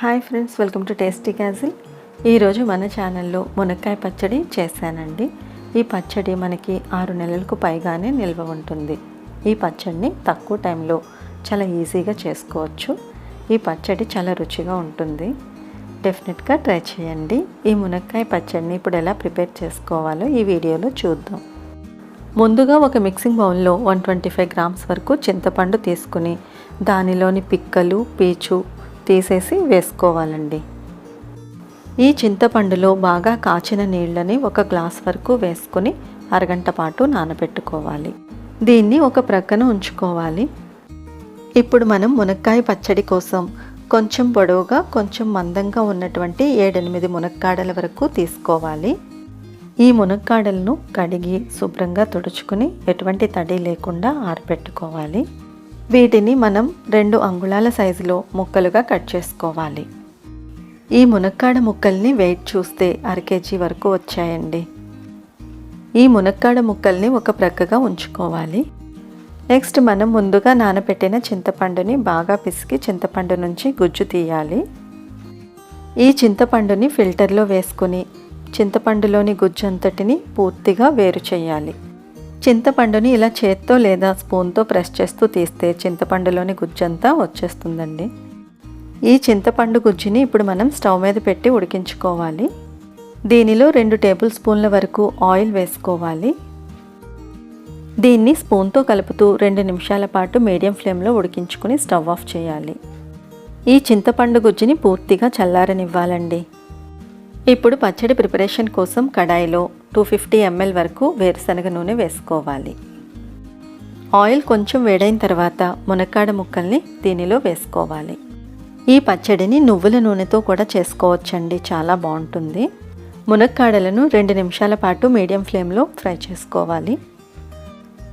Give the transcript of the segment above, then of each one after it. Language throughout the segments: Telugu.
Hi friends welcome to tasty castle. ఈరోజు మన ఛానల్లో మునక్కాయ పచ్చడి చేశానండి. ఈ పచ్చడి మనకి ఆరు నెలలకు పైగానే నిల్వ ఉంటుంది. ఈ పచ్చడిని తక్కువ టైంలో చాలా ఈజీగా చేసుకోవచ్చు. ఈ పచ్చడి చాలా రుచిగా ఉంటుంది. డెఫినెట్గా ట్రై చేయండి. ఈ మునక్కాయ పచ్చడిని ఇప్పుడు ఎలా ప్రిపేర్ చేసుకోవాలో ఈ వీడియోలో చూద్దాం. ముందుగా ఒక మిక్సింగ్ బౌల్లో వన్ ట్వంటీ ఫైవ్ గ్రామ్స్ వరకు చింతపండు తీసుకుని దానిలోని పిక్కలు పీచు తీసేసి వేసుకోవాలండి. ఈ చింతపండులో బాగా కాచిన నీళ్ళని ఒక గ్లాస్ వరకు వేసుకొని అరగంట పాటు నానబెట్టుకోవాలి. దీన్ని ఒక ప్రక్కన ఉంచుకోవాలి. ఇప్పుడు మనం మునక్కాయ పచ్చడి కోసం కొంచెం పొడవుగా కొంచెం మందంగా ఉన్నటువంటి ఏడెనిమిది మునక్కాడల వరకు తీసుకోవాలి. ఈ మునక్కాడలను కడిగి శుభ్రంగా తుడుచుకుని ఎటువంటి తడి లేకుండా ఆరబెట్టుకోవాలి. వీటిని మనం రెండు అంగుళాల సైజులో ముక్కలుగా కట్ చేసుకోవాలి. ఈ మునక్కాడ ముక్కల్ని వెయిట్ చూస్తే అర కేజీ వరకు వచ్చాయండి. ఈ మునక్కాడ ముక్కల్ని ఒక ప్రక్కగా ఉంచుకోవాలి. నెక్స్ట్ మనం ముందుగా నానబెట్టిన చింతపండుని బాగా పిసికి చింతపండు నుంచి గుజ్జు తీయాలి. ఈ చింతపండుని ఫిల్టర్లో వేసుకుని చింతపండులోని గుజ్జంతటిని పూర్తిగా వేరు చేయాలి. చింతపండుని ఇలా చేత్తో లేదా స్పూన్తో ప్రెస్ చేస్తూ తీస్తే చింతపండులోని గుజ్జంతా వచ్చేస్తుందండి. ఈ చింతపండు గుజ్జుని ఇప్పుడు మనం స్టవ్ మీద పెట్టి ఉడికించుకోవాలి. దీనిలో రెండు టేబుల్ స్పూన్ల వరకు ఆయిల్ వేసుకోవాలి. దీన్ని స్పూన్తో కలుపుతూ రెండు నిమిషాల పాటు మీడియం ఫ్లేమ్లో ఉడికించుకుని స్టవ్ ఆఫ్ చేయాలి. ఈ చింతపండు గుజ్జుని పూర్తిగా చల్లారనివ్వాలండి. ఇప్పుడు పచ్చడి ప్రిపరేషన్ కోసం కడాయిలో టూ ఫిఫ్టీ ఎంఎల్ వరకు వేరుశనగ నూనె వేసుకోవాలి. ఆయిల్ కొంచెం వేడైన తర్వాత మునక్కాడ ముక్కల్ని దీనిలో వేసుకోవాలి. ఈ పచ్చడిని నువ్వుల నూనెతో కూడా చేసుకోవచ్చండి చాలా బాగుంటుంది. మునక్కాడలను రెండు నిమిషాల పాటు మీడియం ఫ్లేమ్లో ఫ్రై చేసుకోవాలి.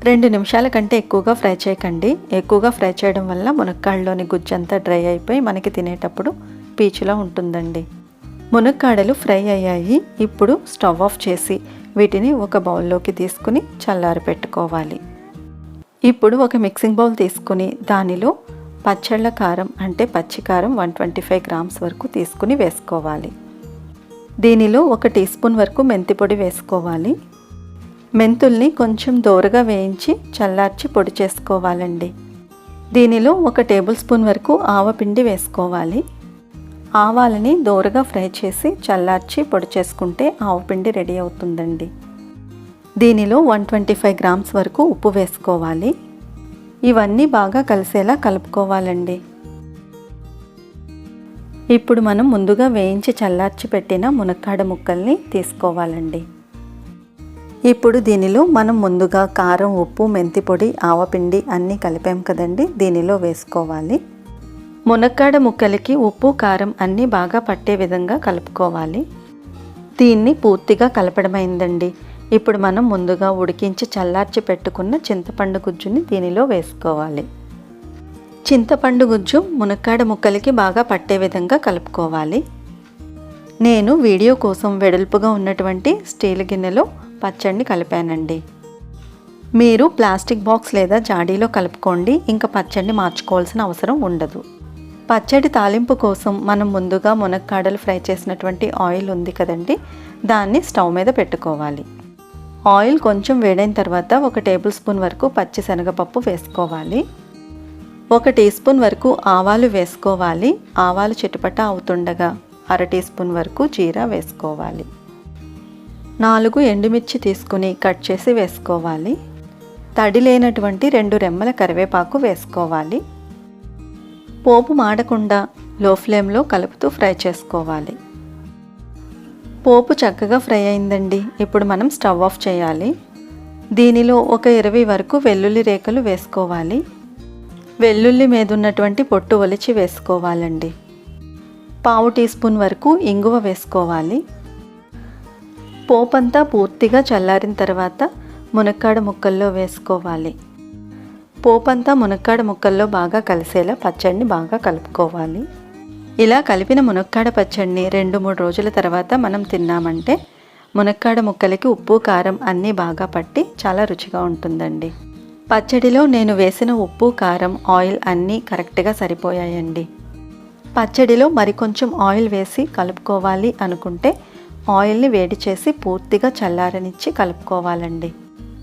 రెండు నిమిషాల కంటే ఎక్కువగా ఫ్రై చేయకండి. ఎక్కువగా ఫ్రై చేయడం వల్ల మునక్కాడలోని గుజ్జంతా డ్రై అయిపోయి మనకి తినేటప్పుడు పీచులా ఉంటుందండి. మునక్కాడలు ఫ్రై అయ్యాయి. ఇప్పుడు స్టవ్ ఆఫ్ చేసి వీటిని ఒక బౌల్లోకి తీసుకుని చల్లారి పెట్టుకోవాలి. ఇప్పుడు ఒక మిక్సింగ్ బౌల్ తీసుకుని దానిలో పచ్చళ్ళ కారం అంటే పచ్చికారం వన్ ట్వంటీ ఫైవ్ గ్రామ్స్ వరకు తీసుకుని వేసుకోవాలి. దీనిలో ఒక టీ స్పూన్ వరకు మెంతి పొడి వేసుకోవాలి. మెంతుల్ని కొంచెం దోరగా వేయించి చల్లార్చి పొడి చేసుకోవాలండి. దీనిలో ఒక టేబుల్ స్పూన్ వరకు ఆవపిండి వేసుకోవాలి. ఆవాలని దోరగా ఫ్రై చేసి చల్లార్చి పొడి చేసుకుంటే ఆవుపిండి రెడీ అవుతుందండి. దీనిలో వన్ ట్వంటీ ఫైవ్ గ్రామ్స్ వరకు ఉప్పు వేసుకోవాలి. ఇవన్నీ బాగా కలిసేలా కలుపుకోవాలండి. ఇప్పుడు మనం ముందుగా వేయించి చల్లార్చి పెట్టిన మునక్కాడ ముక్కల్ని తీసుకోవాలండి. ఇప్పుడు దీనిలో మనం ముందుగా కారం ఉప్పు మెంతి పొడి ఆవపిండి అన్నీ కలిపాం కదండి దీనిలో వేసుకోవాలి. మునక్కాడ ముక్కలకి ఉప్పు కారం అన్నీ బాగా పట్టే విధంగా కలుపుకోవాలి. దీన్ని పూర్తిగా కలపడమైందండి. ఇప్పుడు మనం ముందుగా ఉడికించి చల్లార్చి పెట్టుకున్న చింతపండు గుజ్జుని దీనిలో వేసుకోవాలి. చింతపండు గుజ్జు మునక్కాడ ముక్కలకి బాగా పట్టే విధంగా కలుపుకోవాలి. నేను వీడియో కోసం వెడల్పుగా ఉన్నటువంటి స్టీల్ గిన్నెలో పచ్చడిని కలిపానండి. మీరు ప్లాస్టిక్ బాక్స్ లేదా జాడీలో కలుపుకోండి. ఇంకా పచ్చడిని మార్చుకోవాల్సిన అవసరం ఉండదు. పచ్చడి తాలింపు కోసం మనం ముందుగా మునక్కాడలు ఫ్రై చేసినటువంటి ఆయిల్ ఉంది కదండి దాన్ని స్టవ్ మీద పెట్టుకోవాలి. ఆయిల్ కొంచెం వేడైన తర్వాత ఒక టేబుల్ స్పూన్ వరకు పచ్చి శనగపప్పు వేసుకోవాలి. ఒక టీ స్పూన్ వరకు ఆవాలు వేసుకోవాలి. ఆవాలు చిటపట అవుతుండగా అర టీ స్పూన్ వరకు జీరా వేసుకోవాలి. నాలుగు ఎండుమిర్చి తీసుకుని కట్ చేసి వేసుకోవాలి. తడి లేనటువంటి రెండు రెమ్మల కరివేపాకు వేసుకోవాలి. పోపు మాడకుండా లో ఫ్లేమ్లో కలుపుతూ ఫ్రై చేసుకోవాలి. పోపు చక్కగా ఫ్రై అయిందండి. ఇప్పుడు మనం స్టవ్ ఆఫ్ చేయాలి. దీనిలో ఒక ఇరవై వరకు వెల్లుల్లి రేఖలు వేసుకోవాలి. వెల్లుల్లి మీద ఉన్నటువంటి పొట్టు ఒలిచి వేసుకోవాలండి. పావు టీ స్పూన్ వరకు ఇంగువ వేసుకోవాలి. పోపంతా పూర్తిగా చల్లారిన తర్వాత మునక్కాడ ముక్కల్లో వేసుకోవాలి. పోపంతా మునక్కాడ ముక్కల్లో బాగా కలిసేలా పచ్చడిని బాగా కలుపుకోవాలి. ఇలా కలిపిన మునక్కాడ పచ్చడిని రెండు మూడు రోజుల తర్వాత మనం తిన్నామంటే మునక్కాడ ముక్కలకి ఉప్పు కారం అన్నీ బాగా పట్టి చాలా రుచిగా ఉంటుందండి. పచ్చడిలో నేను వేసిన ఉప్పు కారం ఆయిల్ అన్నీ కరెక్ట్గా సరిపోయాయండి. పచ్చడిలో మరికొంచెం ఆయిల్ వేసి కలుపుకోవాలి అనుకుంటే ఆయిల్ని వేడి చేసి పూర్తిగా చల్లారనిచ్చి కలుపుకోవాలండి.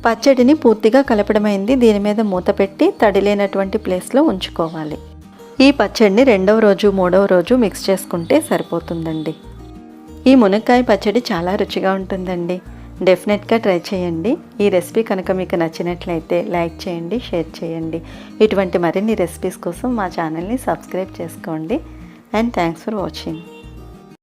పచ్చడిని పూర్తిగా కలపడమైంది. దీని మీద మూత పెట్టి తడి లేనటువంటి ప్లేస్లో ఉంచుకోవాలి. ఈ పచ్చడిని రెండవ రోజు మూడవ రోజు మిక్స్ చేసుకుంటే సరిపోతుందండి. ఈ మునక్కాయ పచ్చడి చాలా రుచిగా ఉంటుందండి. డెఫినెట్గా ట్రై చేయండి. ఈ రెసిపీ కనుక మీకు నచ్చినట్లయితే లైక్ చేయండి షేర్ చేయండి. ఇటువంటి మరిన్ని రెసిపీస్ కోసం మా ఛానల్ని సబ్స్క్రైబ్ చేసుకోండి. And thanks for watching.